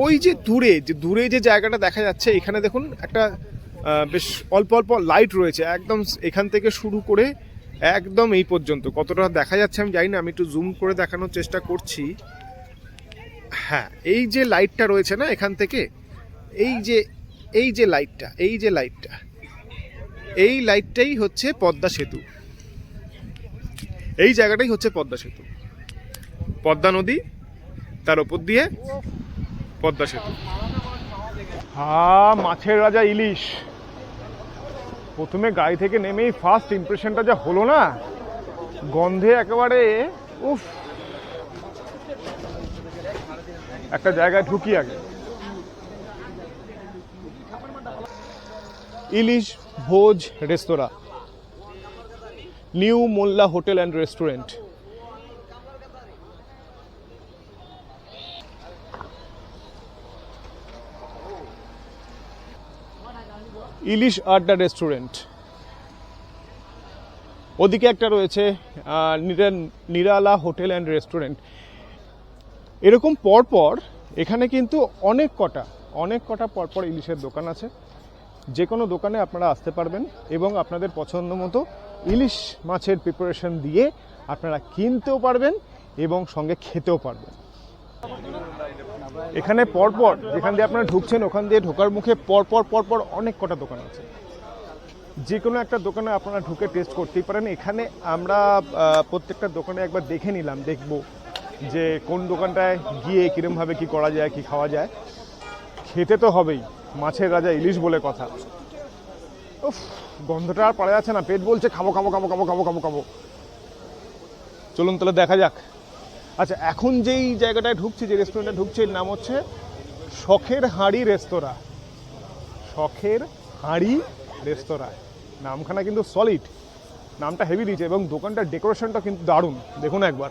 ওই যে দূরে যে দূরে যে জায়গাটা দেখা যাচ্ছে, এখানে দেখুন একটা বেশ অল্প অল্প লাইট রয়েছে। একদম এখান থেকে শুরু করে একদম এই পর্যন্ত। কতটা দেখা যাচ্ছে আমি জানি না, আমি একটু জুম করে দেখানোর চেষ্টা করছি। হ্যাঁ এই যে লাইটটা রয়েছে না এখান থেকে, এই যে এই যে লাইটটা এই যে লাইটটা এই লাইটটাই হচ্ছে পদ্মা সেতু। এই জায়গাটাই হচ্ছে পদ্মা সেতু। পদ্মা নদী, তার ওপর দিয়ে পদ্মা সেতু। হা, মাছের রাজা ইলিশ। প্রথমে গাড়ি থেকে নেমেই ফার্স্ট ইমপ্রেশনটা যা হলো না, গন্ধে একেবারে, উফ। একটা জায়গায় ঢুকি আগে। ইলিশ, ভোজ, রেস্তোরাঁ। New Molla hotel and restaurant Ilish Adda restaurant. ওদিকে একটা রয়েছে নিরা- নিরালা হোটেল অ্যান্ড রেস্টুরেন্ট। এরকম পরপর এখানে কিন্তু অনেক কটা অনেক কটা পরপর ইলিশের দোকান আছে। যে কোনো দোকানে আপনারা আসতে পারবেন এবং আপনাদের পছন্দ মতো ইলিশ মাছের প্রিপারেশন দিয়ে আপনারা কিনতেও পারবেন এবং সঙ্গে খেতেও পারবেন। এখানে পরপর যেখান দিয়ে আপনারা ঢুকছেন, ওখান দিয়ে ঢোকার মুখে পরপর পরপর অনেক কটা দোকান আছে। যে কোনো একটা দোকানে আপনারা ঢুকে টেস্ট করতেই পারেন। এখানে আমরা প্রত্যেকটা দোকানে একবার দেখে নিলাম, দেখব যে কোন দোকানটায় গিয়ে কীরমভাবে কি করা যায়, কি খাওয়া যায়। খেতে তো হবেই, মাছের রাজা ইলিশ বলে কথা। উফ, গন্ধটা আর পারা যাচ্ছে না, পেট বলছে খাব খাব খাব খাব খাব খাব খাব। চলুন তাহলে দেখা যাক। আচ্ছা এখন যেই জায়গাটায় ঢুকছি, যে রেস্টুরেন্টে ঢুকছি, এর নাম হচ্ছে শখের হাঁড়ি রেস্তোরাঁ। শখের হাঁড়ি রেস্তোরাঁ। নামখানা কিন্তু সলিড নামটা হেভি দিয়েছে এবং দোকানটার ডেকোরেশনটা কিন্তু দারুণ। দেখুন একবার।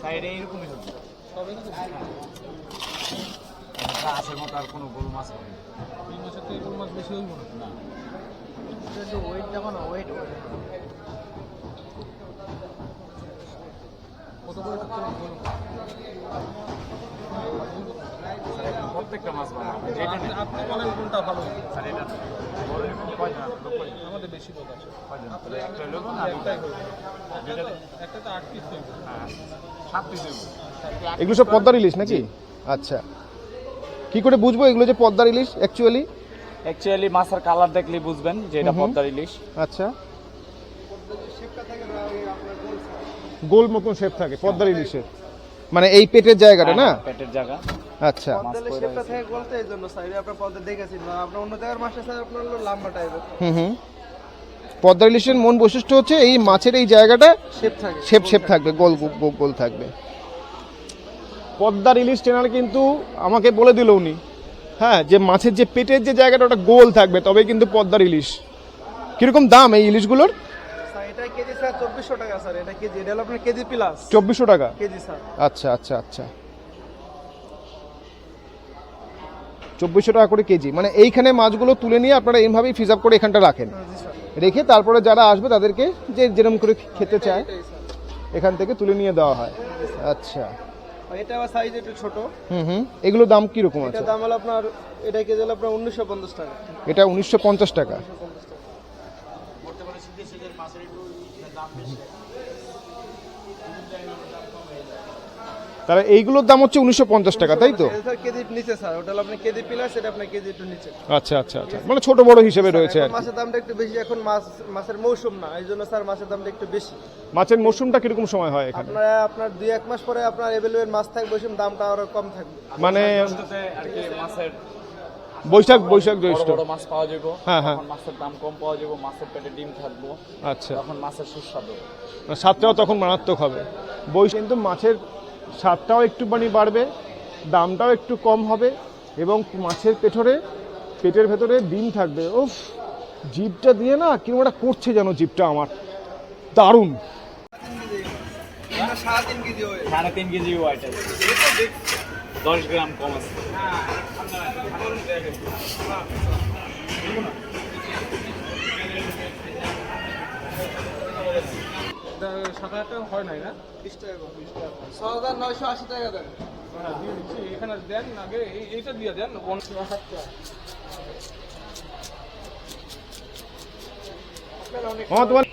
সাইডে এরকমই হবে। আশের মতো আর কোনো গরু মাছ হবে এই মাছের থেকে এগুলো মাছ বেশি হইব না। ওয়েট দেখো না ওয়েট কত করে থাকতে হবে? বলো প্রত্যেকটা মাছ ভালো হবে যেটা আপনি- বলেন কোনটা ভালো আর এটা না বড় কয়জন লোক কয়জন আমাদের বেশি লোক আছে। একটা লোক না একটাই একটা তো আট পিস হ্যাঁ সাত পিস এগুলো সব পদ্মার ইলিশ নাকি? আচ্ছা। কি করে বুঝব এগুলো যে পদ্মার ইলিশ অ্যাকচুয়ালি অ্যাকচুয়ালি মাছের কালার দেখলে বুঝবেন যে এটা। পদ্মার ইলিশ। আচ্ছা। গোল মতন শেপ থাকে পদ্মার ইলিশের মানে এই পেটের জায়গাটা না? হ্যাঁ, পেটের জায়গা। আচ্ছা। বলতে এই জন্য সাইডে আপনার পদ্মা দেখেছি না আপনার অন্য জায়গার মাছের সাথে আপনার হলো লম্বা টাইপের হুম হুম। পদ্মার ইলিশের মন বৈশিষ্ট্য হচ্ছে এই মাছের এই জায়গাটা শেপ থাকে শেপ শেপ থাকবে গোল গোল থাকবে। পদ্মার ইলিশ চ্যানেল কিন্তু আমাকে বলে দিল উনি। হ্যাঁ যে মাছের যে পেটের যে জায়গাটা ওটা গোল থাকবে তবে কিন্তু পদ্মার ইলিশ। কীরকম দাম এই ইলিশগুলোর? এটা কেজি স্যার চব্বিশশো টাকা স্যার। এটা কেজি এটা হলো আপনার কেজি প্লাস চব্বিশশো টাকা? KG sir. আচ্ছা আচ্ছা আচ্ছা। চব্বিশশো টাকা করে কেজি। মানে এইখানে মাছগুলো তুলে নিয়ে আপনারা এইভাবেই ফিজ আপ করে এখানটা রাখেন। রেখে তারপরে যারা আসবে তাদেরকে যে যেরকম করে খেতে চায় এখান থেকে তুলে নিয়ে দেওয়া হয়। আচ্ছা। এটা আবার সাইজ একটু ছোট। হুম হুম। এগুলো দাম কীরকম আছে? এটা দাম হলো আপনার এটা কেজি হলো আপনার উনিশশো পঞ্চাশ টাকা। এটা উনিশশো পঞ্চাশ টাকা। তাহলে এইগুলোর দাম হচ্ছে উনিশশো পঞ্চাশ টাকা তাই তো? স্যার কেজির নিচে স্যার ওটা হলো আপনার কেজি পিলার সেটা আপনার কেজি একটু নিচে। আচ্ছা আচ্ছা আচ্ছা মানে ছোট বড় হিসেবে রয়েছে আর কি। মাছের দামটা একটু বেশি এখন মাছ মাছের মৌসুম না এই জন্য স্যার মাছের দামটা একটু বেশি। মাছের মৌসুমটা কীরকম সময় হয় এখানে? আপনার আপনার দুই এক মাস পরে আপনার এভেলেবেল মাছ থাকবে ওই সময় দামটা আরও কম থাকবে। মানে আর কি মাছের বৈশাখ বৈশাখ বড় জ্যৈষ্ঠ বড় মাছ পাওয়া যাবে হ্যাঁ, হ্যাঁ। তখন মাছের দাম কম পাওয়া যাবে মাছের পেটে ডিম থাকব আচ্ছা। তখন মাছের সুস্বাদু। স্বাদটাও তখন মারাত্মক হবে। বই কিন্তু মাছের স্বাদটাও একটুখানি বাড়বে, দামটাও একটু কম হবে, এবং মাছের পেটরে পেটের ভেতরে ডিম থাকবে। ও জিপটা দিয়ে না কীরকম একটা করছে যেন জিপটা আমার। দারুণ। দশ গ্রাম কম আছে। সাত হাজার টাকা হয় নাই না? বিশ টাকা ছ হাজার নয়শো আশি টাকা দেন হ্যাঁ, দিয়ে দিচ্ছি। এখানে দেন আগে এই- এইটা দিয়ে দেন। আমার তোমার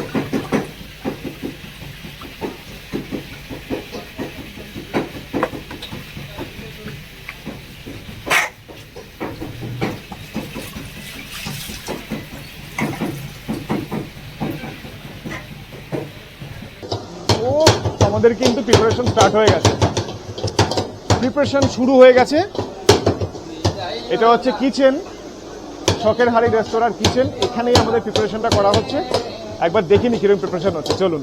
ও আমাদের কিন্তু প্রিপারেশন স্টার্ট হয়ে গেছে। প্রিপারেশন শুরু হয়ে গেছে। এটা হচ্ছে কিচেন শখের হাড়ি রেস্তোরাঁর কিচেন এখানেই আমাদের প্রিপারেশনটা করা হচ্ছে। একবার দেখিনি কীরকম প্রিপারেশন হচ্ছে। চলুন।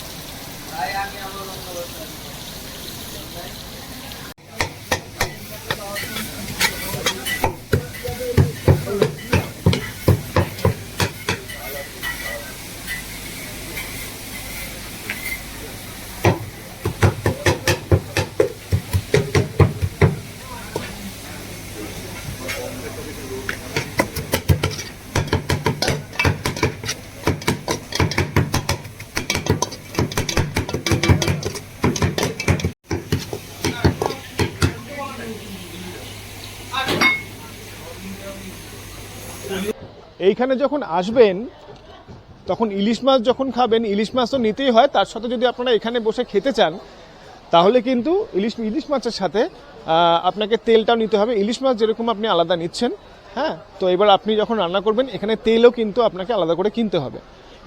এইখানে যখন আসবেন, তখন ইলিশ মাছ যখন খাবেন, ইলিশ মাছ তো নিতেই হয়, তার সাথে যদি আপনারা এখানে বসে খেতে চান, তাহলে কিন্তু ইলিশ ইলিশ মাছের সাথে আপনাকে তেলটাও নিতে হবে। ইলিশ মাছ যেরকম আপনি আলাদা নিচ্ছেন হ্যাঁ? তো এবার আপনি যখন রান্না করবেন, এখানে তেলও কিন্তু আপনাকে আলাদা করে কিনতে হবে।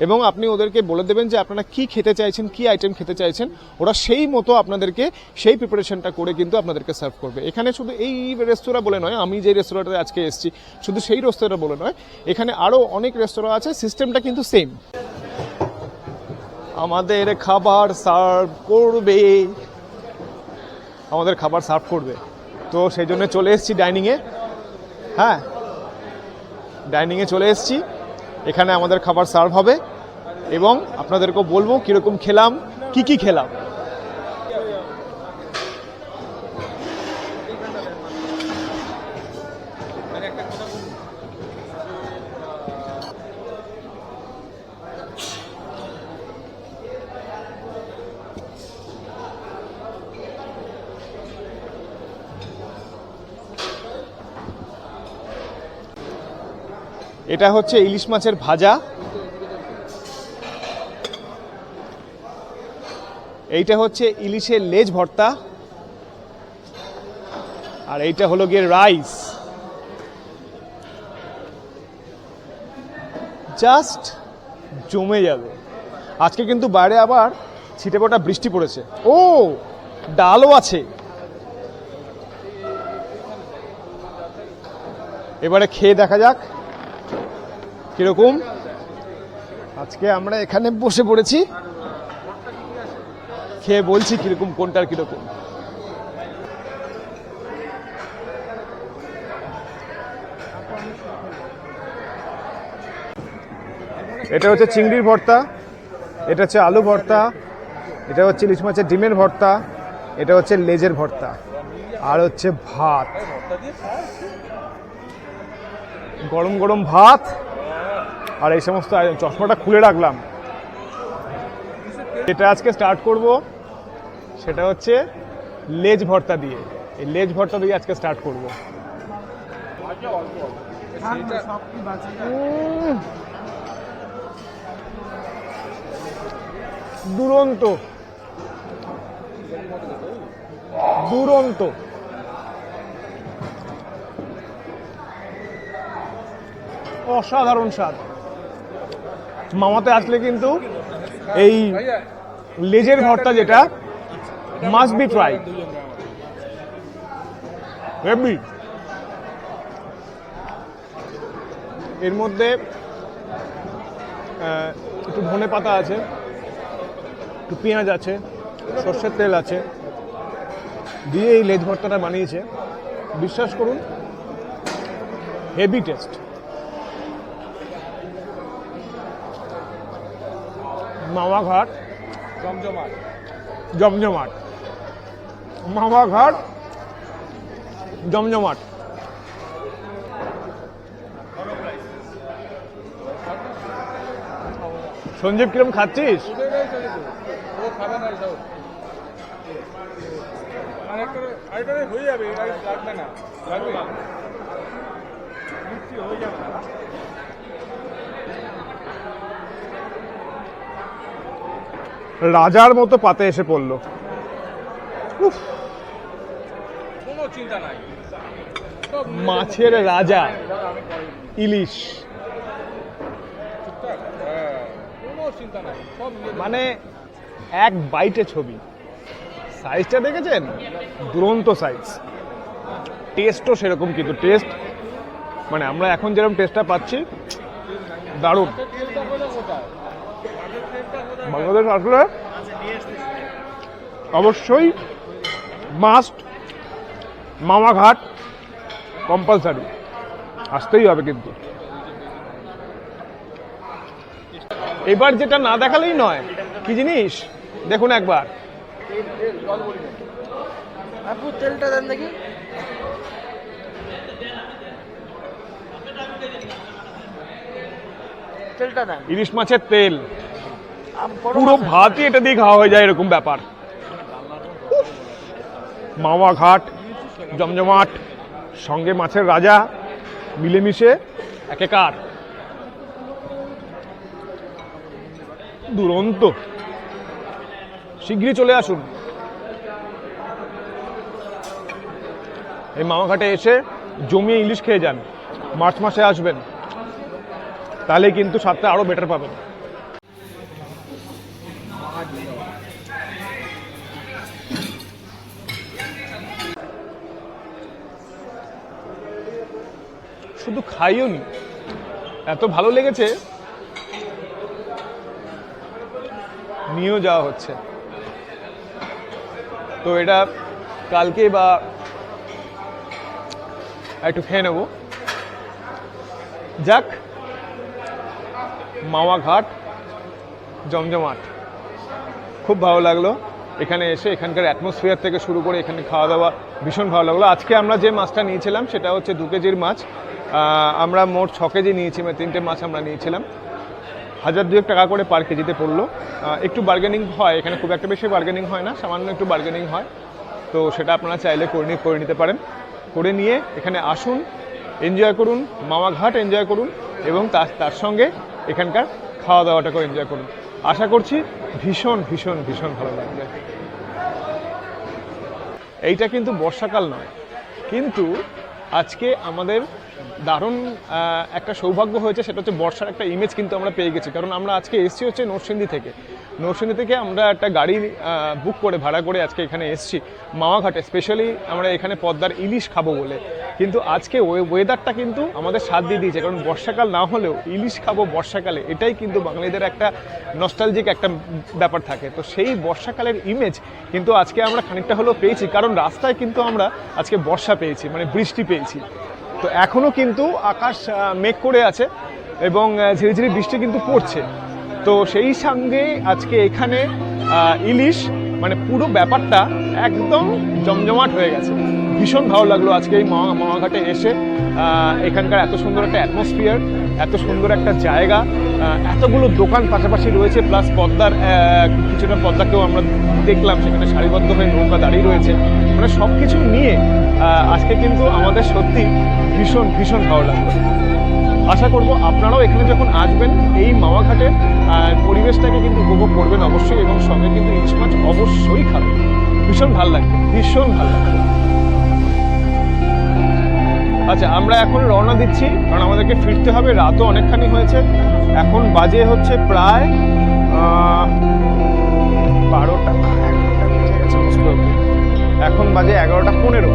এবং আপনি ওদেরকে বলে দেবেন যে আপনারা কি খেতে চাইছেন, কি আইটেম খেতে চাইছেন। ওরা সেই মতো আপনাদেরকে সেই প্রিপারেশনটা করে কিন্তু আপনাদেরকে সার্ভ করবে। এখানে শুধু এই রেস্তোরাঁ বলে নয়, আমি যে রেস্তোরাঁটাতে আজকে এসেছি, শুধু সেই রেস্তোরাঁ বলে নয়, এখানে আরও অনেক রেস্তোরাঁ আছে সিস্টেমটা কিন্তু সেম আমাদের খাবার সার্ভ করবে। আমাদের খাবার সার্ভ করবে। তো সেই জন্য চলে এসেছি ডাইনিংয়ে হ্যাঁ ডাইনিংয়ে চলে এসেছি। এখানে আমাদের খাবার সার্ভ হবে এবং আপনাদেরকেও বলব কীরকম খেলাম কি কি খেলাম। এটা হচ্ছে ইলিশ মাছের ভাজা। এইটা হচ্ছে ইলিশের লেজ ভর্তা। আর এইটা হলো গিয়ে রাইস। জাস্ট জমে যাবে। আজকে কিন্তু বাইরে আবার ছিটেপোটা বৃষ্টি পড়েছে। ও, ডালও আছে। এবারে খেয়ে দেখা যাক। কীরকম? আজকে আমরা এখানে বসে পড়েছি। খেয়ে বলছি কীরকম কোনটার কীরকম। এটা হচ্ছে চিংড়ির ভর্তা, এটা হচ্ছে আলু ভর্তা, এটা হচ্ছে ইলিশ মাছের ডিমের ভর্তা, এটা হচ্ছে লেজের ভর্তা, আর হচ্ছে ভাত। গরম গরম ভাত। আর এই সমস্ত চশমাটা খুলে রাখলাম। যেটা আজকে স্টার্ট করব। সেটা হচ্ছে লেজ ভর্তা দিয়ে। এই লেজ ভর্তা দিয়ে আজকে স্টার্ট করব। দুরন্ত। দুরন্ত। অসাধারণ স্বাদ। মামাতে আসলে কিন্তু এই লেজের ভর্তা যেটা মাস্ট বি ট্রাই এর মধ্যে একটু ধনে পাতা আছে, একটু পেঁয়াজ আছে, সর্ষের তেল আছে, দিয়ে এই লেজ ভর্তাটা বানিয়েছে। বিশ্বাস করুন হেভি টেস্ট মামাঘাট জমজমাট। জমজমাট। মামাঘাট জমজমাট। সঞ্জীব কিরম খাচ্ছিস? হয়ে যাবে লাগবে না। লাগবে? হয়ে যাবে রাজার মতো পাতে এসে পড়ল। মাছের রাজা। ইলিশ। মানে এক বাইটে ছবি। সাইজটা দেখেছেন? দুরন্ত সাইজ। টেস্টও সেরকম, কিন্তু টেস্ট মানে আমরা এখন যেরকম টেস্টটা পাচ্ছি, দারুণ তেলটা কোথায় কোথায় মাছের তেলটা কোথায় বাংলাদেশ আসলে অবশ্যই মাস্ট মামাঘাট কম্পালসারি আসতেই হবে কিন্তু। এবার যেটা না দেখালেই নয় কি জিনিস? দেখুন একবার। আপু তেলটা দেন দেখি। তেলটা দেন। ইলিশ মাছের তেল। পুরো ভাতই এটা দিয়ে খাওয়া হয়ে যায় এরকম ব্যাপার! মাওয়া ঘাট জমজমাট, সঙ্গে মাছের রাজা, মিলেমিশে একেকার। দুরন্ত। শীঘ্রই চলে আসুন। এই মামাঘাটে এসে জমিয়ে ইলিশ খেয়ে যান। মার্চ মাসে আসবেন। তাহলে কিন্তু স্বাদটা আরও বেটার পাবেন। শুধু খাইও নি। এত ভালো লেগেছে। নিয়েও যাওয়া হচ্ছে। তো এটা কালকে বা একটু খেয়ে নেব। যাক মাওয়া ঘাট জমজমাট। খুব ভালো লাগল। এখানে এসে এখানকার অ্যাটমসফিয়ার থেকে শুরু করে এখানে খাওয়া দাওয়া ভীষণ ভালো লাগল। আজকে আমরা যে মাছটা নিয়েছিলাম সেটা হচ্ছে দু কেজির মাছ। আমরা মোট ছ কেজি নিয়েছি মানে তিনটে মাছ আমরা নিয়েছিলাম। হাজার দুয়েক টাকা করে পার কেজিতে পড়ল। একটু বার্গেনিং হয়, এখানে খুব একটা বেশি বার্গেনিং হয় না, সামান্য একটু বার্গেনিং হয়। তো সেটা আপনারা চাইলে করে নিয়ে করে নিতে পারেন। করে নিয়ে এখানে আসুন এনজয় করুন, মামা ঘাট এনজয় করুন এবং তার তার সঙ্গে এখানকার খাওয়া দাওয়াটাকেও এনজয় করুন। আশা করছি ভীষণ ভীষণ ভীষণ ভালো লাগবে। এইটা কিন্তু বর্ষাকাল নয়, কিন্তু আজকে আমাদের দারুণ একটা সৌভাগ্য হয়েছে, সেটা হচ্ছে বর্ষার একটা ইমেজ কিন্তু আমরা পেয়ে গেছি। কারণ আমরা আজকে এসছি হচ্ছে নরসিংদী থেকে। নরসিংদী থেকে আমরা একটা গাড়ি বুক করে, ভাড়া করে আজকে এখানে এসছি। মাওয়াঘাটে স্পেশালি আমরা এখানে পদ্মার ইলিশ খাব বলে। কিন্তু আজকে ওয়েদারটা কিন্তু আমাদের সাথ দিয়ে দিয়েছে কারণ বর্ষাকাল না হলেও ইলিশ খাব বর্ষাকালে এটাই কিন্তু বাঙালিদের একটা নস্টালজিক একটা ব্যাপার থাকে। তো সেই বর্ষাকালের ইমেজ কিন্তু আজকে আমরা খানিকটা হলেও পেয়েছি কারণ রাস্তায় কিন্তু আমরা আজকে বর্ষা পেয়েছি মানে বৃষ্টি পেয়েছি। তো এখনও কিন্তু আকাশ মেঘ করে আছে এবং আহ, ঝিরিঝিরি বৃষ্টি কিন্তু পড়ছে। তো সেই সঙ্গে আজকে এখানে ইলিশ মানে পুরো ব্যাপারটা একদম জমজমাট হয়ে গেছে। ভীষণ ভালো লাগল আজকে এই মামা মামাঘাটে এসে। এখানকার এত সুন্দর একটা অ্যাটমসফিয়ার এত সুন্দর একটা জায়গা এতগুলো দোকান পাশাপাশি রয়েছে প্লাস পদ্মার কিছুটা পদ্মাকেও আমরা দেখলাম, সেখানে সারিবদ্ধ হয়ে নৌকা দাঁড়িয়ে রয়েছে। মানে সব কিছু নিয়ে আজকে কিন্তু আমাদের সত্যি ভীষণ ভীষণ ভালো লাগল। আশা করব আপনারাও এখানে যখন আসবেন এই আহ, পরিবেশটাকে কিন্তু উপভোগ করবেন অবশ্যই এবং সঙ্গে কিন্তু ইলিশ মাছ অবশ্যই খাবেন। ভীষণ ভালো লাগবে ভীষণ ভালো লাগবে। আচ্ছা আমরা এখন রওনা দিচ্ছি কারণ আমাদেরকে ফিরতে হবে রাতও অনেকখানি হয়েছে। এখন বাজে হচ্ছে প্রায় বারোটা। এখন বাজে এগারোটা পনেরো।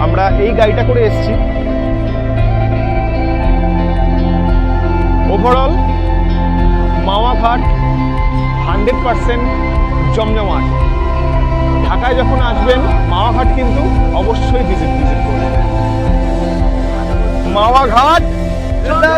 আমরা এই গাড়িটা করে এসেছি। ওভারঅল মাওয়াঘাট হান্ড্রেড পারসেন্ট জমজমাট ঢাকায় যখন আসবেন মাওয়াঘাট কিন্তু অবশ্যই ভিজিট ভিজিট করবেন মাওয়াঘাট জিন্দাবাদ!